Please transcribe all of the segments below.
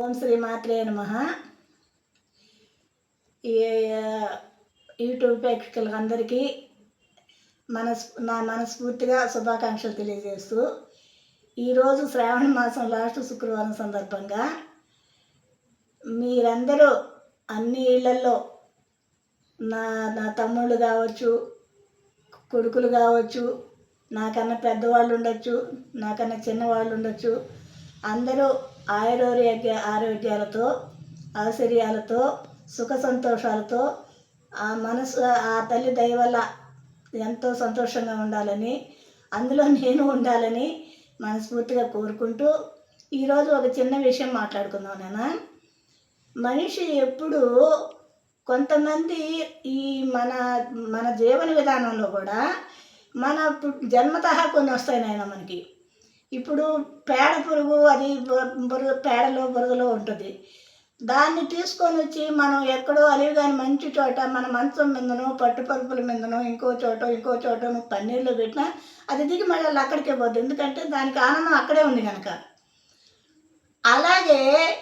ఓం శ్రీ మాత్రే నమ. ఈ యూట్యూబ్ ప్రేక్షకులకు అందరికీ మనస్ నా మనస్ఫూర్తిగా శుభాకాంక్షలు తెలియజేస్తూ ఈరోజు శ్రావణ మాసం లాస్ట్ శుక్రవారం సందర్భంగా మీరందరూ అన్ని ఇళ్ళలో నా నా తమ్ముళ్ళు కావచ్చు కొడుకులు కావచ్చు నాకన్నా పెద్దవాళ్ళు ఉండొచ్చు నాకన్నా చిన్నవాళ్ళు ఉండొచ్చు అందరూ ఆయురోగ్య ఆరోగ్యాలతో ఆశ్చర్యాలతో సుఖ సంతోషాలతో ఆ మనసు ఆ తల్లి దయ వల్ల ఎంతో సంతోషంగా ఉండాలని అందులో నేను ఉండాలని మనస్ఫూర్తిగా కోరుకుంటూ ఈరోజు ఒక చిన్న విషయం మాట్లాడుకుందాం నాన్న మనిషి ఎప్పుడు కొంతమంది ఈ మన మన జీవన విధానంలో కూడా మన జన్మతహా కొన్ని వస్తాయి నాయన మనకి. ఇప్పుడు పేడ పురుగు అది బు- బురద పేడలో బురదలో ఉంటుంది. దాన్ని తీసుకొని వచ్చి మనం ఎక్కడో అలివి కానీ మంచి చోట మన మంచం మీదనో పట్టు పరుపుల మీదనో ఇంకో చోట ఇంకో చోట పన్నీర్లో పెట్టినా అది దిగి మళ్ళీ అక్కడికే పోద్ది. ఎందుకంటే దానికి ఆనందం అక్కడే ఉంది కనుక. అలాగే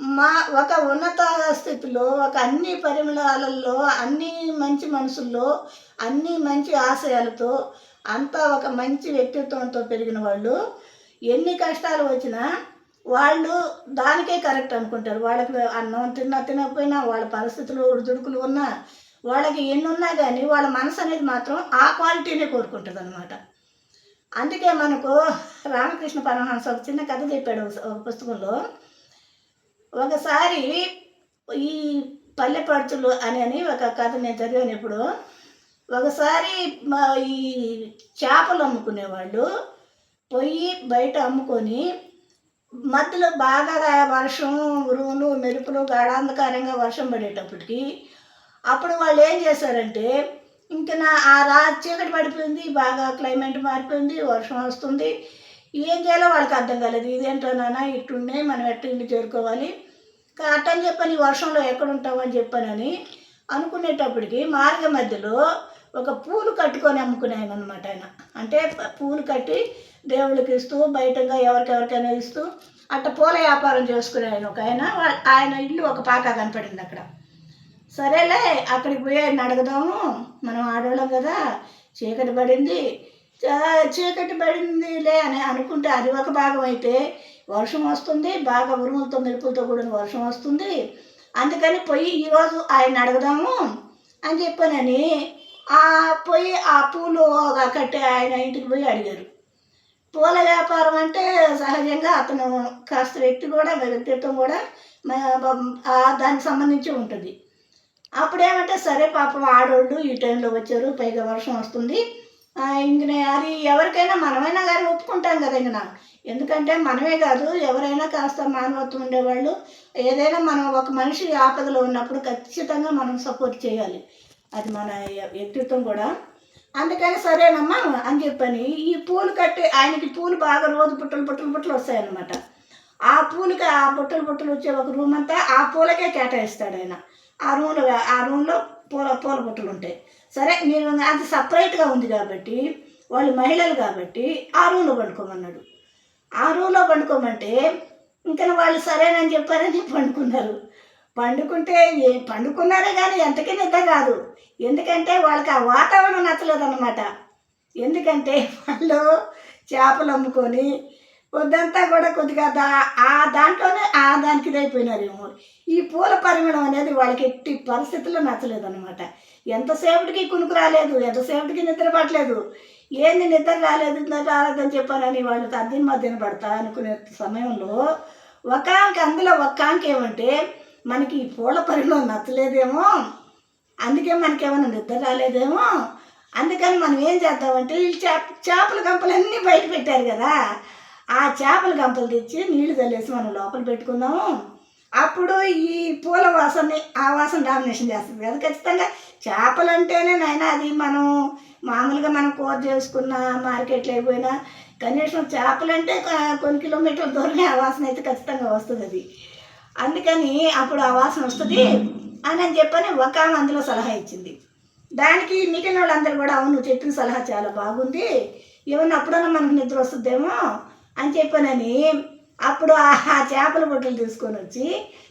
మా ఒక ఉన్నత స్థితిలో ఒక అన్ని పరిమళాలలో అన్ని మంచి మనసుల్లో అన్ని మంచి ఆశయాలతో అంతా ఒక మంచి వ్యక్తిత్వంతో పెరిగిన వాళ్ళు ఎన్ని కష్టాలు వచ్చినా వాళ్ళు దానికే కరెక్ట్ అనుకుంటారు. వాళ్ళకి అన్నం తిన్నా తినకపోయినా వాళ్ళ పరిస్థితులు ఉడుదుడుకులు ఉన్నా వాళ్ళకి ఎన్ని ఉన్నా కానీ వాళ్ళ మనసు అనేది మాత్రం ఆ క్వాలిటీనే కోరుకుంటుంది అనమాట అందుకే మనకు రామకృష్ణ పరమహంస ఒక చిన్న కథ చెప్పాడు ఒక- పుస్తకంలో. ఒకసారి ఈ పల్లెపడుచులు అని అని ఒక కథ నేను చదివాను ఇప్పుడు ఒకసారి ఈ చేపలు అమ్ముకునేవాళ్ళు. పోయి బయట అమ్ముకొని మధ్యలో బాగా వర్షం ఉరువులు మెరుపులు గాఢాంధకారంగా వర్షం పడేటప్పటికి అప్పుడు వాళ్ళు ఏం చేశారంటే ఇంక నా ఆ రా చీకటి పడిపోయింది బాగా క్లైమేట్ మారిపోయింది వర్షం వస్తుంది. ఏం చేయాలో వాళ్ళకి అర్థం కాలేదు. ఇదేంటో నాన్న ఇట్టుండే మనం ఎట్ట ఇంటి చేరుకోవాలి? అట్టని చెప్పని వర్షంలో ఎక్కడ ఉంటామని చెప్పానని అనుకునేటప్పటికి మార్గ మధ్యలో ఒక పూలు కట్టుకొని అమ్ముకునేఆయన అనమాట ఆయన. అంటే పూలు కట్టి దేవుళ్ళకి ఇస్తూ బయటగా ఎవరికెవరికైనా ఇస్తూ అట్ట పూల వ్యాపారం చేసుకునే ఆయన ఒక ఆయన. ఆయన ఇల్లు ఒక పాక కనపడింది అక్కడ. సరేలే అక్కడికి పోయి ఆయన అడగదాము. మనం ఆడవాళ్ళం కదా చీకటి పడింది. చీకటి పడిందిలే అని అనుకుంటే అది ఒక భాగం అయితే వర్షం వస్తుంది బాగా ఉరుములతో మెరుపులతో కూడిన వర్షం వస్తుంది. అందుకని పోయి ఈరోజు ఆయన అడగదాము అని చెప్పానని పోయి ఆ పూలు కట్టి ఆయన ఇంటికి పోయి అడిగారు. పూల వ్యాపారం అంటే సహజంగా అతను కాస్త వ్యక్తి కూడా వ్యక్తిత్వం కూడా దానికి సంబంధించి ఉంటుంది. అప్పుడేమంటే సరే పాపం ఆడోళ్ళు ఈ టైంలో వచ్చారు పైగా వర్షం వస్తుంది. ఇంకనే అది ఎవరికైనా మనమైనా కానీ ఒప్పుకుంటాం కదా ఇంక ఎందుకంటే మనమే కాదు ఎవరైనా కాస్త మానవత్వం ఉండేవాళ్ళు. ఏదైనా మనం ఒక మనిషి ఆపదలో ఉన్నప్పుడు ఖచ్చితంగా మనం సపోర్ట్ చేయాలి. అది మన వ్యక్తిత్వం కూడా. అందుకని సరేనమ్మా అని చెప్పని ఈ పూలు కట్టి ఆయనకి పూలు బాగా రోజు బుట్టలు బుట్టలు బుట్టలు వస్తాయన్నమాట. ఆ పూలకి ఆ బుట్టలు బుట్టలు వచ్చే ఒక రూమ్ అంతా ఆ పూలకే కేటాయిస్తాడు ఆయన. ఆ రూమ్లో ఆ రూమ్లో పూల పూల బుట్టలు ఉంటాయి. సరే మీరు అది సపరేట్గా ఉంది కాబట్టి వాళ్ళు మహిళలు కాబట్టి ఆ రూమ్లో పండుకోమన్నాడు. ఆ రూమ్లో పండుకోమంటే ఇంకా వాళ్ళు సరేనని చెప్పారని పండుకున్నారు. పండుకుంటే ఏ పండుకున్నారే కానీ ఎంతకీ నిద్ర రాదు ఎందుకంటే వాళ్ళకి ఆ వాతావరణం నచ్చలేదన్నమాట. ఎందుకంటే వాళ్ళు చేపలు అమ్ముకొని పొద్దంతా కూడా కొద్దిగా దా ఆ దాంట్లోనే ఆ దానికి ఇదైపోయినారేమో. ఈ పూల పరిమళం అనేది వాళ్ళకి ఎట్టి పరిస్థితుల్లో నచ్చలేదన్నమాట. ఎంతసేపటికి కునుకు రాలేదు ఎంతసేపటికి నిద్ర పట్టలేదు. ఏంది నిద్ర రాలేదు నిద్ర రాలేదని చెప్పానని వాళ్ళు తద్దిన మధ్యన పడతా అనుకునే సమయంలో ఒక అందులో ఒక ఏమంటే మనకి ఈ పూల పరిలో నచ్చలేదేమో అందుకే మనకేమైనా నిద్ర రాలేదేమో అందుకని మనం ఏం చేద్దామంటే ఈ చేప చేపల గంపలన్నీ బయట పెట్టారు కదా ఆ చేపల గంపలు తెచ్చి నీళ్ళు చల్లేసి మనం లోపల పెట్టుకుందాము. అప్పుడు ఈ పూల వాసనని ఆ వాసన డామినేషన్ చేస్తుంది కదా. ఖచ్చితంగా చేపలు అంటేనే నాయన అది మనం మామూలుగా మనం కూర చేసుకున్న మార్కెట్లో అయిపోయినా కనీసం చేపలు అంటే కొన్ని కిలోమీటర్ల దూరమే ఆ వాసన అయితే ఖచ్చితంగా వస్తుంది అది. అందుకని అప్పుడు ఆ వాసన వస్తుంది. అని అని చెప్పని ఒక ఆమె అందులో సలహా ఇచ్చింది. దానికి మిగిలిన వాళ్ళందరూ కూడా అవును చెప్పిన సలహా చాలా బాగుంది. ఏమన్నా అప్పుడన్నా మనకు నిద్ర వస్తుందేమో అని చెప్పానని అప్పుడు ఆ ఆ చేపల బొట్టలు తీసుకొని వచ్చి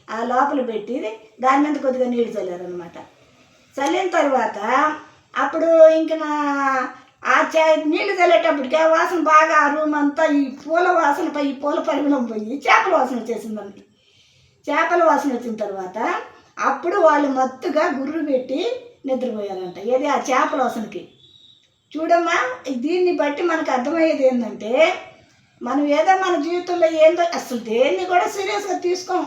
ఆ లోపల పెట్టి దాని మీద కొద్దిగా నీళ్ళు చల్లారనమాట చల్లిన తర్వాత అప్పుడు ఇంక నా ఆ చే నీళ్ళు చల్లేటప్పటికి ఆ వాసన బాగా ఆ రూమ్ అంతా ఈ పూల వాసన పై ఈ పూల పరిమళం పోయి చేపల వాసన వచ్చేసిందండి చేపల వాసన వచ్చిన తర్వాత అప్పుడు వాళ్ళు మత్తుగా గుర్రు పెట్టి నిద్రపోయారంట. ఏది? ఆ చేపల వాసనకి. చూడమ్మా దీన్ని బట్టి మనకు అర్థమయ్యేది ఏంటంటే మనం ఏదో మన జీవితంలో ఏందో అసలు దేన్ని కూడా సీరియస్గా తీసుకోం.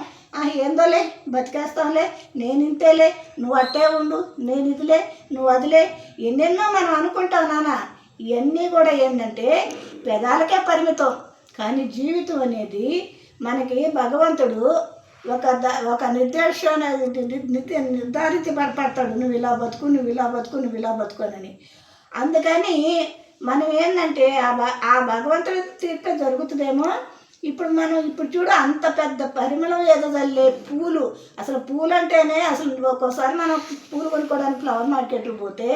ఏందోలే బతికేస్తాంలే నేను ఇంతేలే నువ్వు అట్టే ఉండు నేను ఇదిలే నువ్వు అదిలే ఎన్నెన్నో మనం అనుకుంటాం నాన్న ఇవన్నీ కూడా ఏంటంటే పెదాలకే పరిమితం. కానీ జీవితం అనేది మనకి భగవంతుడు ఒక ద ఒక నిర్దేశం అనేది నిర్ధారించి పడతాడు. నువ్వు ఇలా బతుకు నువ్వు ఇలా బతుకు నువ్వు ఇలా బతుకునని అందుకని మనం ఏంటంటే ఆ ఆ భగవంతుడి తీర్థ జరుగుతుందేమో? ఇప్పుడు మనం ఇప్పుడు చూడు అంత పెద్ద పరిమళం ఏదో చల్లే పూలు. అసలు పూలు అంటేనే అసలు ఒక్కోసారి మనం పూలు కొనుక్కోవడానికి ఫ్లవర్ మార్కెట్కి పోతే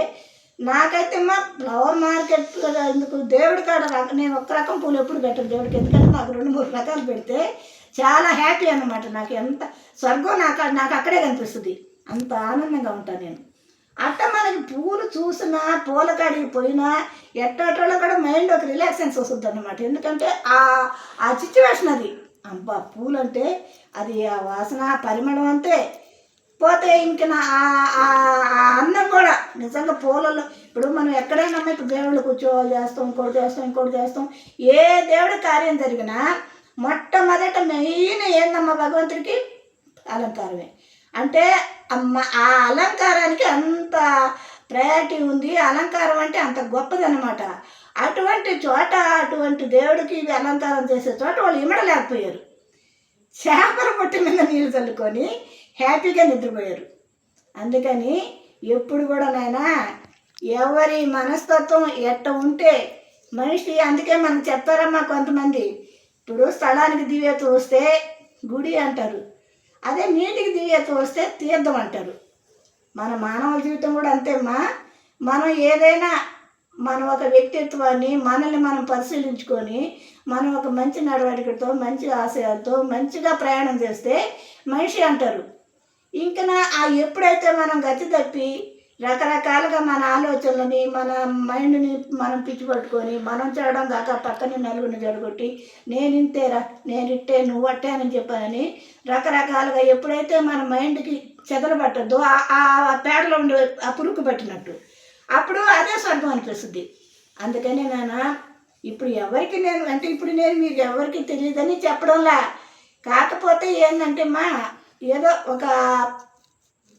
నాకైతే మా ఫ్లవర్ మార్కెట్ ఎందుకు దేవుడి కాడ రక- నేను ఒక రకం పూలు ఎప్పుడు పెట్టను దేవుడికి. ఎందుకంటే నాకు రెండు మూడు రకాలు పెడితే చాలా హ్యాపీ అనమాట నాకు ఎంత స్వర్గం నాకు నాకు అక్కడే కనిపిస్తుంది. అంత ఆనందంగా ఉంటాను నేను. అట్ట మనకి పూలు చూసినా పూల కాడికి పోయినా ఎట్టట్లో కూడా మైండ్ ఒక రిలాక్సెన్స్ వస్తుంది అనమాట ఎందుకంటే ఆ ఆ సిచ్యువేషన్ అది. అబ్బా పూలు అంటే అది ఆ వాసన పరిమళం అంతే. పోతే ఇంక నా ఆ- అన్నం ఆ అందం కూడా నిజంగా పూలలో ఇప్పుడు మనం ఎక్కడైనా ఇప్పుడు దేవుళ్ళు కూర్చోవాలి చేస్తాం ఇంకోటి చేస్తాం ఇంకోటి చేస్తాం. ఏ దేవుడి కార్యం జరిగినా మొట్టమొదట మెయిన్ ఏందమ్మా భగవంతుడికి అలంకారమే. అంటే అమ్మ ఆ అలంకారానికి అంత ప్రయారిటీ ఉంది. అలంకారం అంటే అంత గొప్పదనమాట అటువంటి చోట అటువంటి దేవుడికి ఇవి అలంకారం చేసే చోట వాళ్ళు ఇమడలేకపోయారు. చేపల పొట్టి మీద నీళ్ళు చల్లుకొని హ్యాపీగా నిద్రపోయారు. అందుకని ఎప్పుడు కూడా నాయనా ఎవరి మనస్తత్వం ఎట్ట ఉంటే మనిషి అందుకే మనం చెప్తారమ్మా కొంతమంది ఇప్పుడు స్థలానికి దివ్యత వస్తే గుడి అంటారు. అదే నీటికి దివ్యత వస్తే తీర్థం అంటారు. మన మానవ జీవితం కూడా అంతేమ్మా మనం ఏదైనా మన ఒక వ్యక్తిత్వాన్ని మనల్ని మనం పరిశీలించుకొని మనం ఒక మంచి నడవడికతో మంచి ఆశయాలతో మంచిగా ప్రయాణం చేస్తే మనిషి అంటారు. ఇంకా ఆ ఎప్పుడైతే మనం గతి తప్పి రకరకాలుగా మన ఆలోచనలని మన మైండ్ని మనం పిచ్చి పట్టుకొని మనం చేయడం కాక పక్కన నలుగురిని జడగొట్టి నేను ఇంతేరా నేను ఇట్టే నువ్వు అట్టే అని చెప్పానని రకరకాలుగా ఎప్పుడైతే మన మైండ్కి చెదలబట్టద్దో ఆ- పేడలో ఉండే ఆ పురుకు పట్టినట్టు. అప్పుడు అదే స్వర్గం అనిపిస్తుంది. అందుకని నాన్న ఇప్పుడు ఎవరికి నేను అంటే ఇప్పుడు నేను మీకు ఎవరికి తెలియదని చెప్పడంలా. కాకపోతే ఏంటంటే మా ఏదో ఒక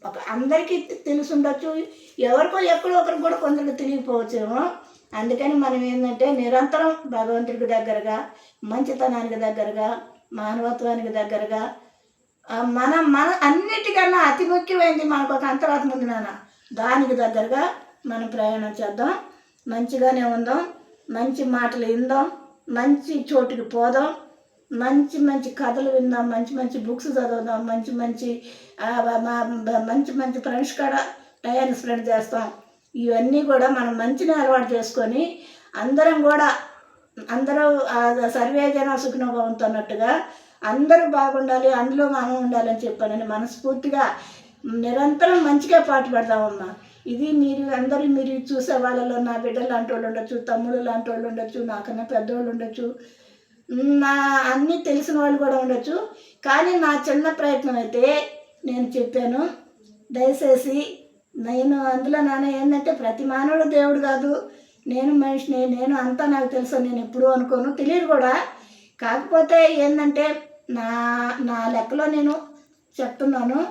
ఒక అందరికీ తెలిసి ఉండొచ్చు ఎవరికో ఎక్కడో ఒకరికి కూడా కొందరికి తెలియకపోవచ్చేమో. అందుకని మనం ఏంటంటే నిరంతరం భగవంతుడికి దగ్గరగా మంచితనానికి దగ్గరగా మానవత్వానికి దగ్గరగా మన మన అన్నిటికన్నా అతి ముఖ్యమైనది మనకు ఒక అంతరాత్మ ఉంది నాన్న. దానికి దగ్గరగా మనం ప్రయాణం చేద్దాం. మంచిగానే ఉందాం. మంచి మాటలు ఇందాం మంచి చోటుకి పోదాం. మంచి మంచి కథలు విందాం మంచి మంచి బుక్స్ చదువుదాం మంచి మంచి మంచి మంచి ఫ్రెండ్స్ కూడా టైం స్పెండ్ చేస్తాం. ఇవన్నీ కూడా మనం మంచిని అలవాటు చేసుకొని అందరం కూడా అందరూ ఆ, సర్వే జన అన్నట్టుగా అందరూ బాగుండాలి అందులో మనం ఉండాలని చెప్పానని మనస్ఫూర్తిగా నిరంతరం మంచిగా పాటు పడదామమ్మా. ఇది మీరు అందరూ మీరు చూసే వాళ్ళలో నా బిడ్డ లాంటి వాళ్ళు ఉండొచ్చు తమ్ముడు లాంటి వాళ్ళు ఉండొచ్చు నాకన్నా పెద్దవాళ్ళు ఉండొచ్చు నా అన్నీ తెలిసిన వాళ్ళు కూడా ఉండొచ్చు. కానీ నా చిన్న ప్రయత్నం అయితే నేను చెప్పాను. దయచేసి నేను అందులో నాన్న ఏంటంటే ప్రతి మానవుడు దేవుడు కాదు. నేను మనిషిని నేను అంతా నాకు తెలుసు నేను ఎప్పుడూ అనుకోను. తెలియదు కూడా. కాకపోతే ఏంటంటే నా నా లెక్కలో నేను చెప్తున్నాను.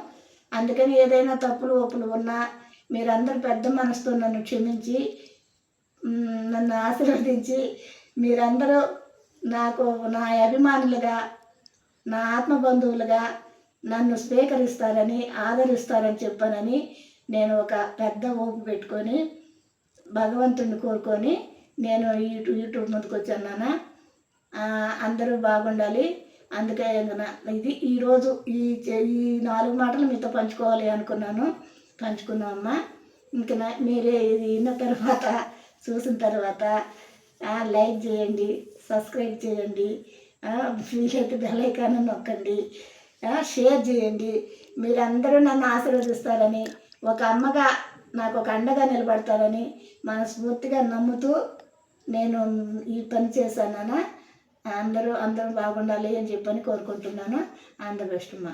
అందుకని ఏదైనా తప్పులు ఒప్పులు ఉన్నా మీరందరూ పెద్ద మనసుతో నన్ను క్షమించి నన్ను ఆశీర్వదించి మీరందరూ నాకు నా అభిమానులుగా నా ఆత్మ బంధువులుగా నన్ను స్వీకరిస్తారని ఆదరిస్తారని చెప్పానని నేను ఒక పెద్ద ఊపు పెట్టుకొని భగవంతుడిని కోరుకొని నేను యూట్యూబ్ యూట్యూబ్ ముందుకు వచ్చాను నాన్న. అందరూ బాగుండాలి. అందుకే ఇది ఈరోజు ఈ ఈ నాలుగు మాటలు మీతో పంచుకోవాలి అనుకున్నాను. పంచుకున్నాం అమ్మ నా మీరే ఇది విన్న తర్వాత చూసిన తర్వాత లైక్ చేయండి. సబ్స్క్రైబ్ చేయండి. వీలైతే బెల్లైకాను నొక్కండి. షేర్ చేయండి. మీరందరూ నన్ను ఆశీర్వదిస్తారని ఒక అమ్మగా నాకు ఒక అండగా నిలబడతారని మనస్ఫూర్తిగా నమ్ముతూ నేను ఈ పని చేశానన్నా అందరూ అందరూ బాగుండాలి అని చెప్పని కోరుకుంటున్నాను. ఆంధ్ర బెస్ట్ మా